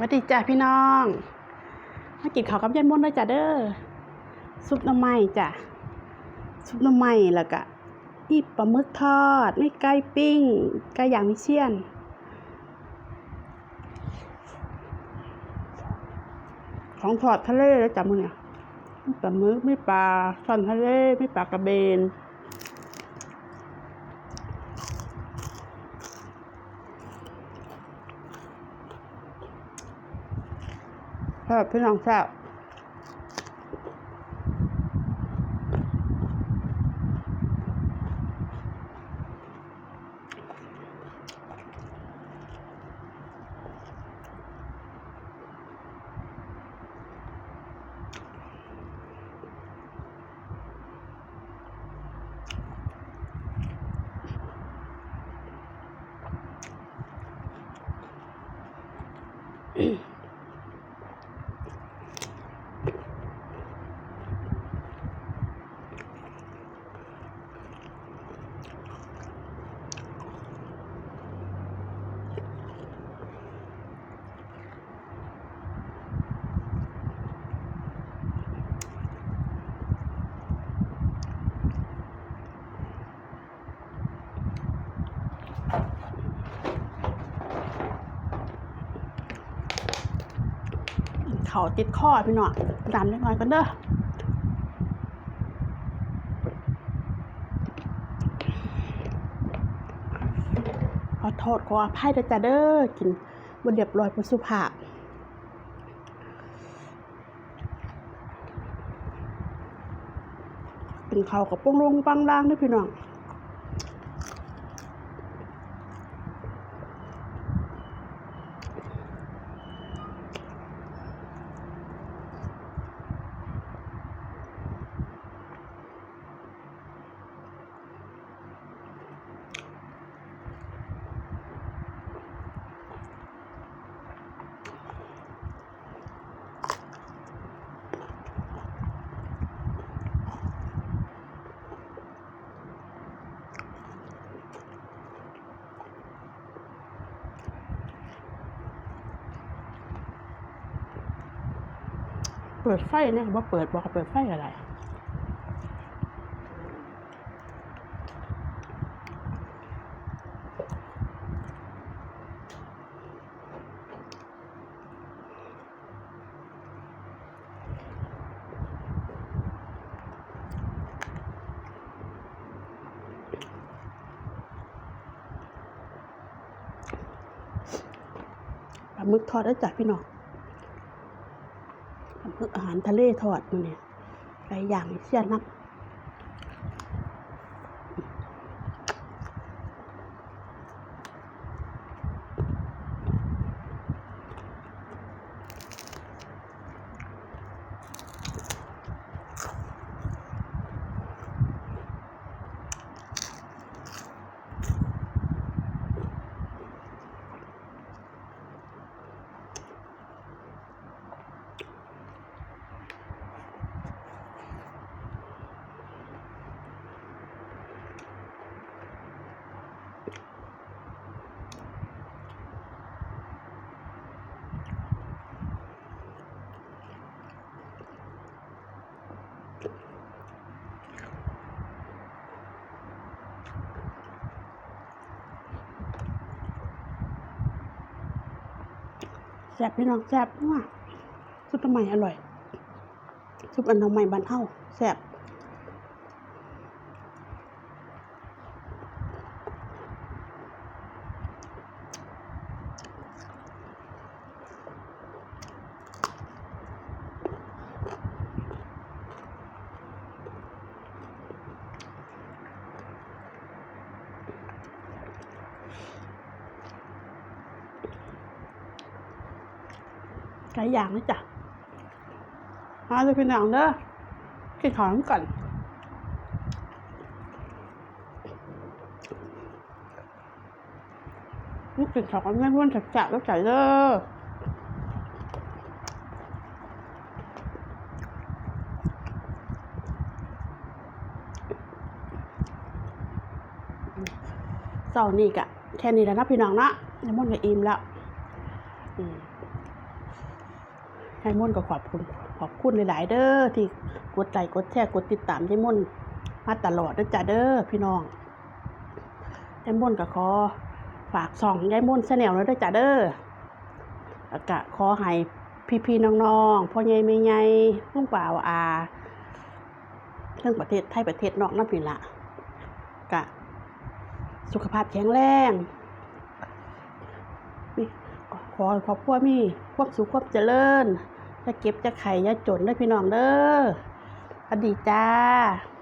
วัสดีจ้าพี่น้อง มากินข้าวกับยันมนต์เลยจ้ะเด้อ ซุปน้ำไม้จ้ะ ซุปน้ำไม้แล้วก็อีปลาหมึกทอดไม่ไก่ปิ้ง ไก่ย่างมิเชียน ของทอดทะเลแล้วจ้ะมึงเนี่ยปลาหมึกไม่ปลาช่อนทะเลไม่ปลากระเบน แซ่บพี่น้ เขาติดข้อพี่น้องดำเล็กน้อยกันเด้อขอโทษขออภัยด้อจ้าเด้อกินบนเรียบร้อยบนสุภาพเป็นเขาวกับป้งลงปังล่างด้วยพี่น้อง เปิดไฟเนี่ยว่าเปิดบอกว่าเปิดไฟอะไรปลาหมึกทอดได้จากพี่น้อง อาหารทะเลทอดมันเนี่ยหลายอย่างเสียนับ แซ่บพี่น้องแซ่บมากซุปทำไมอร่อยซุปอันน้องใหม่บ้านเฮาแซ่บ หลายอย่างนะจ๊ะมาเลยพี่น้องเด้อกินของก่อนนี่กินของแม่พ้นจับๆแล้วใจเด้อเสานี้กะแค่นี้แล้วนะพี่น้องนะน้ำมันก็อิ่มแล้ว อืม ให้ม่นก็ขอบคุณขอบคุณหลาย ๆ เด้อที่กดไลค์กดแชร์กดติดตามยายม่นมาตลอดด้อจ้าเด้อพี่น้องยายม่นก็ขอฝากส่องยายม่นแชนแนลแล้วเด้อจ้าเด้อแล้วก็ขอให้พี่ๆน้องๆพ่อใหญ่แม่ใหญ่ลุงป่าวอาเรื่องประเทศไทยประเทศนอกนั่นพี่ละกะ สุขภาพแข็งแรงมีขอให้ครอบครัวมีความสุขความเจริญ จะเก็บจะไข่อยาจนเด้อพี่น้องเด้ออดีจ้า